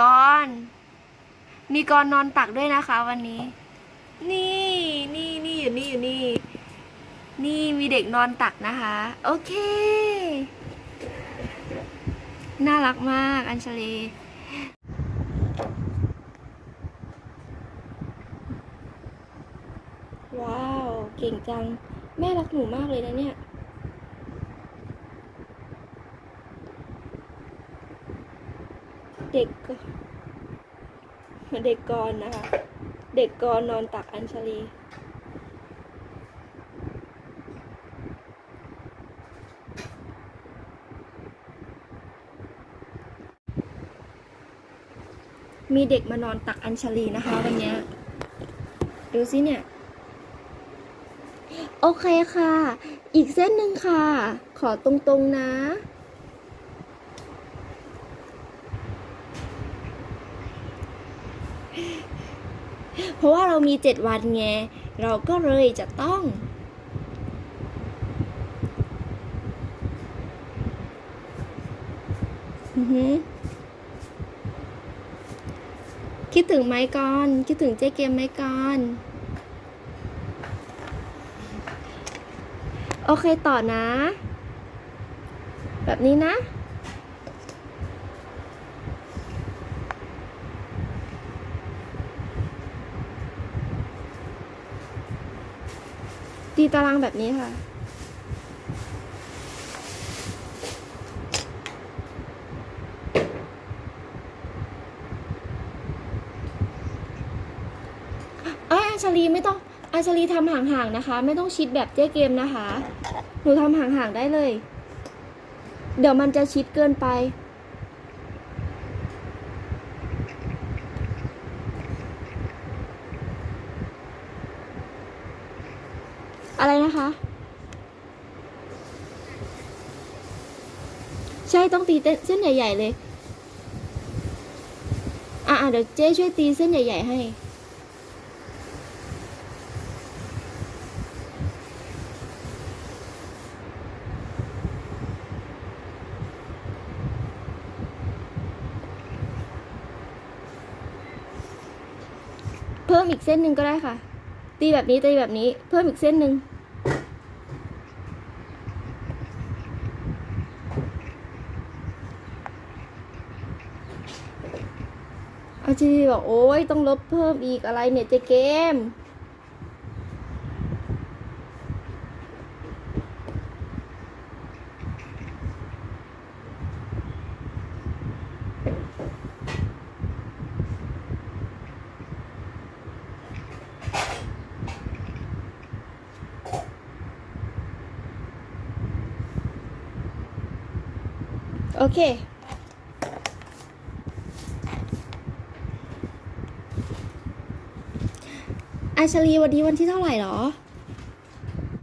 กรณ์มีกรนอนตักด้วยนะคะ วันนี้ นี่นี่นี่อยู่นี่อยู่นี่ นี่มีเด็กนอนตักนะคะ โอเค น่ารักมากอัญชลีว้าว เก่งจัง แม่รักหนูมากเลยนะเนี่ย เด็กก็เด็กกรนะคะ เด็กกรนอนตักอัญชลีมีเด็กมานอนตักอัญชลีนะคะวันนี้ดูสิเนี่ย โอเคค่ะ อีกเส้นหนึ่งค่ะ ขอตรงๆนะ เพราะว่าเรามีเจ็ดวันไง เราก็เลยจะต้อง คิดถึงไหมก่อน คิดถึงเจ๊เกมไหมก่อนโอเคต่อนะ แบบนี้นะ ตีตารางแบบนี้ค่ะ เอ้ยอัญชลีไม่ต้องอัญชลีทำห่างๆนะคะ ไม่ต้องชิดแบบเจ๊เกมนะคะ หนูทำห่างๆได้เลย เดี๋ยวมันจะชิดเกินไป อะไรนะคะ ใช่ต้องตีเส้นใหญ่ ๆ เลย อะๆเดี๋ยวเจ๊ช่วยตีเส้นใหญ่ ๆ ให้เพิ่มอีกเส้นหนึ่งก็ได้ค่ะ ตีแบบนี้ตีแบบนี้ เพิ่มอีกเส้นหนึ่ง อาจีบอกโอ้ยต้องลบเพิ่มอีกอะไรเนี่ยเจเกม โอเค อาชลีวันนี้วันที่เท่าไหร่หรอ